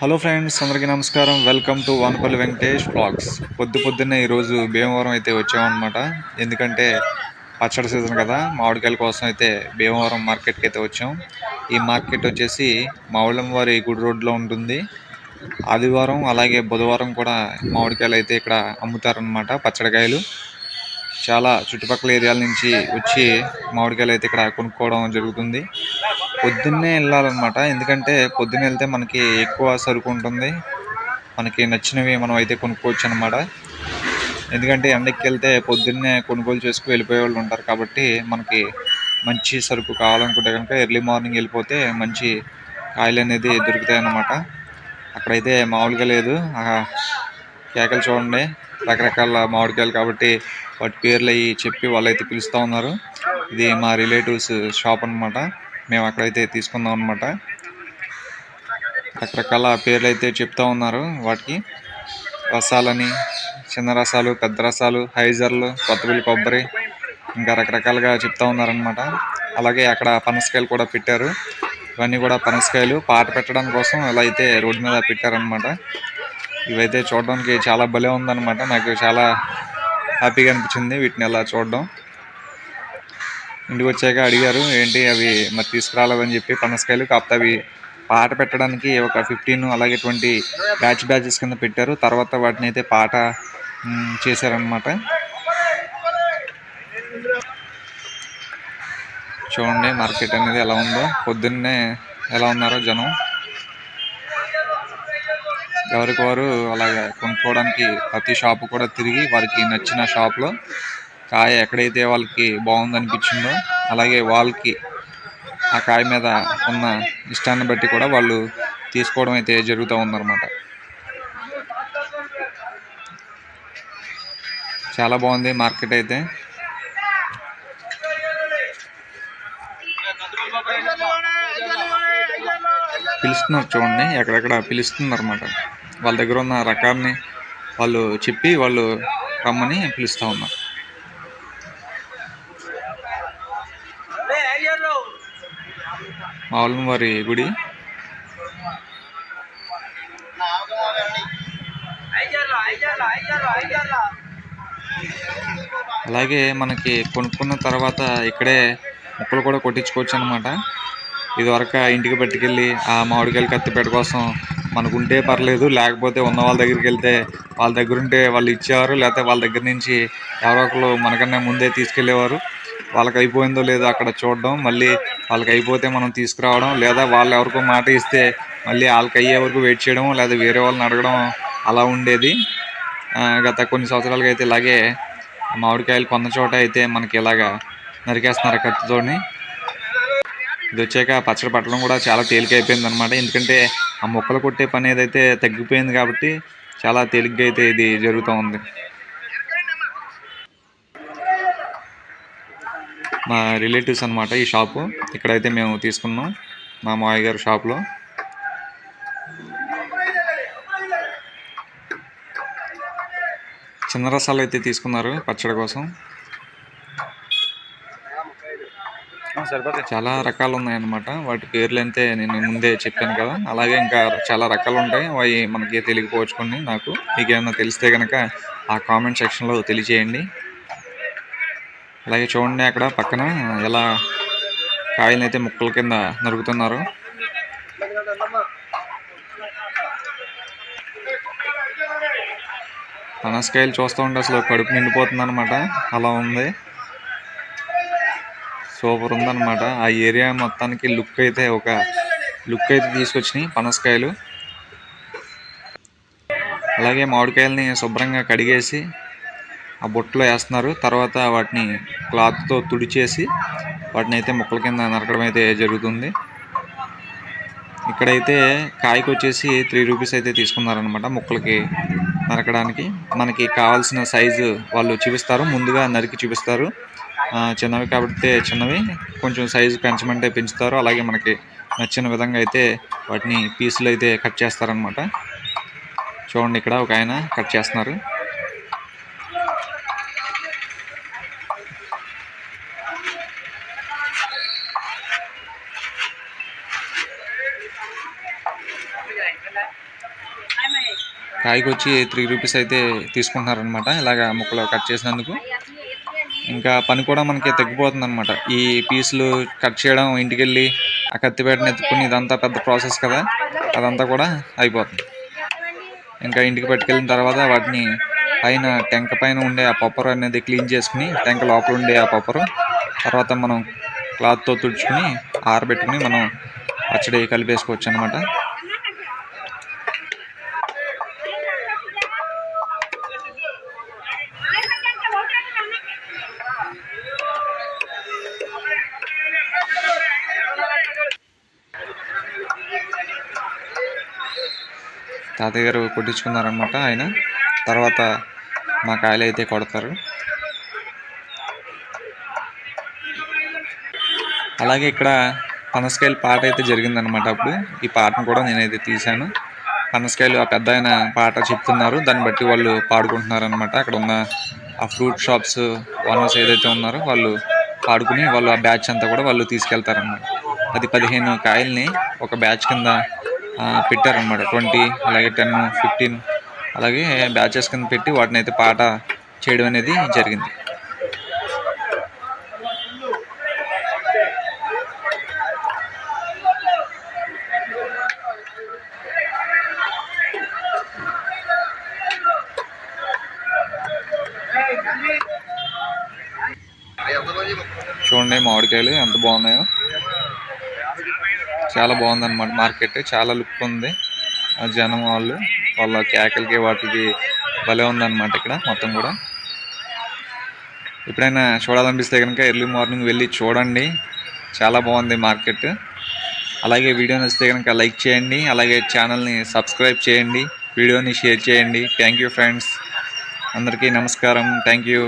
Hello friends అందరికీ నమస్కారం. Welcome to Vanapalli Venkatesh blogs పొద్దు పొద్దున్నే ఈరోజు భీమవరం అయితే వచ్చామన్నమాట. ఎందుకంటే పచ్చడి సీజన్ కదా మామిడికాయల కోసం అయితే భీమవరం మార్కెట్కి అయితే వచ్చాం. ఈ మార్కెట్ వచ్చేసి మావుళ్ళం వారి గుడి రోడ్లో ఉంటుంది. ఆదివారం అలాగే బుధవారం కూడా మామిడికాయలు అయితే ఇక్కడ అమ్ముతారనమాట పచ్చడికాయలు. చాలా చుట్టుపక్కల ఏరియాల నుంచి వచ్చి మామిడికాయలు అయితే ఇక్కడ కొనుక్కోవడం జరుగుతుంది. పొద్దున్నే వెళ్ళాలన్నమాట. ఎందుకంటే పొద్దున్న వెళ్తే మనకి ఎక్కువ సరుకు ఉంటుంది. మనకి నచ్చినవి మనం అయితే కొనుక్కోవచ్చు అనమాట ఎందుకంటే ఎండకి వెళ్తే పొద్దున్నే కొనుగోలు చేసుకు వెళ్ళిపోయే వాళ్ళు ఉంటారు కాబట్టి మనకి మంచి సరుకు కావాలనుకుంటే కనుక ఎర్లీ మార్నింగ్ వెళ్ళిపోతే మంచి కాయలు అనేది దొరుకుతాయి అన్నమాట. అక్కడైతే మామూలుగా లేదు. కేకలు చూడండి. రకరకాల మామిడికాయలు కాబట్టి వాటి పేర్లు అవి చెప్పి వాళ్ళైతే పిలుస్తూ ఉన్నారు. ఇది మా రిలేటివ్స్ షాప్ అన్నమాట. మేము అక్కడైతే తీసుకుందాం అనమాట రకరకాల పేర్లు అయితే చెప్తా ఉన్నారు వాటికి. రసాలని చిన్న రసాలు పెద్ద రసాలు హైజర్లు కొత్తపల్లి కొబ్బరి ఇంకా రకరకాలుగా చెప్తా ఉన్నారనమాట అలాగే అక్కడ పనసకాయలు కూడా పెట్టారు. ఇవన్నీ కూడా పనసకాయలు పాట పెట్టడం కోసం ఇలా అయితే రోడ్డు మీద పెట్టారనమాట ఇవైతే చూడడానికి చాలా భలే ఉందన్నమాట. నాకు చాలా హ్యాపీగా అనిపించింది. వీటిని అలా చూడడం. ఇంటికి వచ్చాక అడిగారు ఏంటి అవి మరి తీసుకురాలేదని చెప్పి పనసకాయలు కాకపోతే అవి పాట పెట్టడానికి ఒక ఫిఫ్టీన్ అలాగే ట్వంటీ బ్యాచ్ బ్యాచెస్ కింద పెట్టారు. తర్వాత వాటిని అయితే పాట చేశారనమాట చూడండి మార్కెట్ అనేది ఎలా ఉందో. పొద్దున్నే ఎలా ఉన్నారో జనం. ఎవరికి వారు అలాగే కొనుక్కోవడానికి ప్రతి షాపు కూడా తిరిగి వారికి నచ్చిన షాప్లో కాయ ఎక్కడైతే వాళ్ళకి బాగుంది అనిపించిందో అలాగే వాళ్ళకి ఆ కాయ మీద ఉన్న ఇష్టాన్ని బట్టి కూడా వాళ్ళు తీసుకోవడం అయితే జరుగుతూ ఉందన్నమాట. చాలా బాగుంది మార్కెట్ అయితే. పిలుస్తున్నారు చూడండి ఎక్కడెక్కడ పిలుస్తున్నారు అన్నమాట. వాళ్ళ దగ్గర ఉన్న రకాన్ని వాళ్ళు చెప్పి వాళ్ళు రమ్మని పిలుస్తూ ఉన్నారు. మాములు వారి గుడి. అలాగే మనకి కొనుక్కున్న తర్వాత ఇక్కడే ముక్కలు కూడా కొట్టించుకోవచ్చు అనమాట ఇదివరకు ఇంటికి పట్టుకెళ్ళి ఆ మామిడికాయల కత్తిపేట కోసం మనకు ఉంటే పర్లేదు లేకపోతే ఉన్న వాళ్ళ దగ్గరికి వెళ్తే వాళ్ళ దగ్గర ఉంటే వాళ్ళు ఇచ్చేవారు లేకపోతే వాళ్ళ దగ్గర నుంచి ఎవరో ఒకరు మనకన్నా ముందే తీసుకెళ్ళేవారు వాళ్ళకి అయిపోయిందో లేదో అక్కడ చూడడం మళ్ళీ వాళ్ళకి అయిపోతే మనం తీసుకురావడం లేదా వాళ్ళు ఎవరికో మాట ఇస్తే మళ్ళీ వాళ్ళకి అయ్యే వరకు వెయిట్ చేయడం లేదా వేరే వాళ్ళని అడగడం అలా ఉండేది. గత కొన్ని సంవత్సరాలుగా అయితే ఇలాగే మామిడికాయలు కొన్న చోట అయితే మనకి ఇలాగా నరికేస్తున్నారు కత్తితోని. ఇది వచ్చాక పచ్చడి పట్టడం కూడా చాలా తేలిక అయిపోయింది అనమాట ఎందుకంటే ఆ మొక్కలు కొట్టే పని ఏదైతే తగ్గిపోయింది కాబట్టి చాలా తేలిగ్గా అయితే ఇది జరుగుతూ ఉంది. మా రిలేటివ్స్ అనమాట ఈ షాపు. ఇక్కడైతే మేము తీసుకున్నాం మా మావయ్య గారి షాప్లో. చిన్న రసాలు అయితే తీసుకున్నారు పచ్చడి కోసం. చాలా రకాలు ఉన్నాయన్నమాట వాటి పేర్లు అయితే నేను ముందే చెప్పాను కదా. అలాగే ఇంకా చాలా రకాలు ఉంటాయి అవి మనకి తెలియకపోవచ్చు కొన్ని నాకు మీకు ఏమైనా తెలిస్తే కనుక ఆ కామెంట్ సెక్షన్లో తెలియజేయండి. అలాగే చూడండి అక్కడ పక్కన ఎలా కాయలు అయితే ముక్కల కింద నరుకుతున్నారు. పనసకాయలు చూస్తూ ఉంటే అసలు కడుపు నిండిపోతుంది అనమాట అలా ఉంది. సూపర్ ఉందన్నమాట. ఆ ఏరియా మొత్తానికి లుక్ అయితే ఒక లుక్ అయితే తీసుకొచ్చినాయి పనసకాయలు. అలాగే మామిడికాయలని శుభ్రంగా కడిగేసి ఆ బుట్టలో వేస్తున్నారు. తర్వాత వాటిని క్లాత్తో తుడిచేసి వాటిని అయితే ముక్కల కింద నరకడం అయితే జరుగుతుంది. ఇక్కడైతే కాయకు వచ్చేసి త్రీ రూపీస్ అయితే తీసుకున్నారనమాట ముక్కలకి నరకడానికి. మనకి కావాల్సిన సైజు వాళ్ళు చూపిస్తారు ముందుగా నరికి చూపిస్తారు. చిన్నవి కాబట్టి చిన్నవి. కొంచెం సైజు పెంచమంటే పెంచుతారు. అలాగే మనకి నచ్చిన విధంగా అయితే వాటిని పీసులు అయితే కట్ చేస్తారనమాట చూడండి ఇక్కడ ఒక ఆయన కట్ చేస్తున్నారు. కాయకు వచ్చి త్రీ రూపీస్ అయితే తీసుకుంటున్నారనమాట ఇలాగ ముక్కలు కట్ చేసినందుకు. ఇంకా పని కూడా మనకి తగ్గిపోతుంది అనమాట ఈ పీసులు కట్ చేయడం ఇంటికి వెళ్ళి ఆ కత్తిపేటను ఎత్తుకుని ఇదంతా పెద్ద ప్రాసెస్ కదా అదంతా కూడా అయిపోతుంది. ఇంకా ఇంటికి పట్టుకెళ్ళిన తర్వాత వాటిని పైన టెంక పైన ఉండే ఆ పప్పరు అనేది క్లీన్ చేసుకుని టెంక లోపల ఉండే ఆ పప్పరు తర్వాత మనం క్లాత్తో తుడుచుకుని ఆరబెట్టుకుని మనం పచ్చడి కలిపేసుకోవచ్చు అనమాట తాతయ్య గారు కొట్టించుకున్నారనమాట ఆయన. తర్వాత మా కాయలు అయితే కొడతారు. అలాగే ఇక్కడ పనసకాయల పాట అయితే జరిగిందనమాట అప్పుడు. ఈ పాటను కూడా నేనైతే తీశాను. పనసకాయలు ఆ పెద్ద ఆయన పాట చెప్తున్నారు. దాన్ని బట్టి వాళ్ళు పాడుకుంటున్నారు అనమాట అక్కడ ఉన్న ఆ ఫ్రూట్ షాప్స్ ఓనర్స్ ఏదైతే ఉన్నారో వాళ్ళు పాడుకుని వాళ్ళు ఆ బ్యాచ్ అంతా కూడా వాళ్ళు తీసుకెళ్తారనమాట అది పదిహేను కాయల్ని ఒక బ్యాచ్ కింద పెట్టారనమాట ట్వంటీ అలాగే టెన్ ఫిఫ్టీన్ అలాగే బ్యాచెస్ కింద పెట్టి వాటిని అయితే పాట చేయడం అనేది జరిగింది. చూడండి మామిడికాయలు ఎంత బాగున్నాయో. చాలా బాగుందన్నమాట మార్కెట్. చాలా లుక్ ఉంది. ఆ జనం వాళ్ళు వాళ్ళ కేకలకి వాటికి భలే ఉందన్నమాట ఇక్కడ మొత్తం కూడా. ఎప్పుడైనా చూడాలనిపిస్తే కనుక ఎర్లీ మార్నింగ్ వెళ్ళి చూడండి. చాలా బాగుంది మార్కెట్. అలాగే వీడియో నచ్చితే కనుక లైక్ చేయండి. అలాగే ఛానల్ని సబ్స్క్రైబ్ చేయండి. వీడియోని షేర్ చేయండి. Thank you friends. అందరికీ నమస్కారం. Thank you.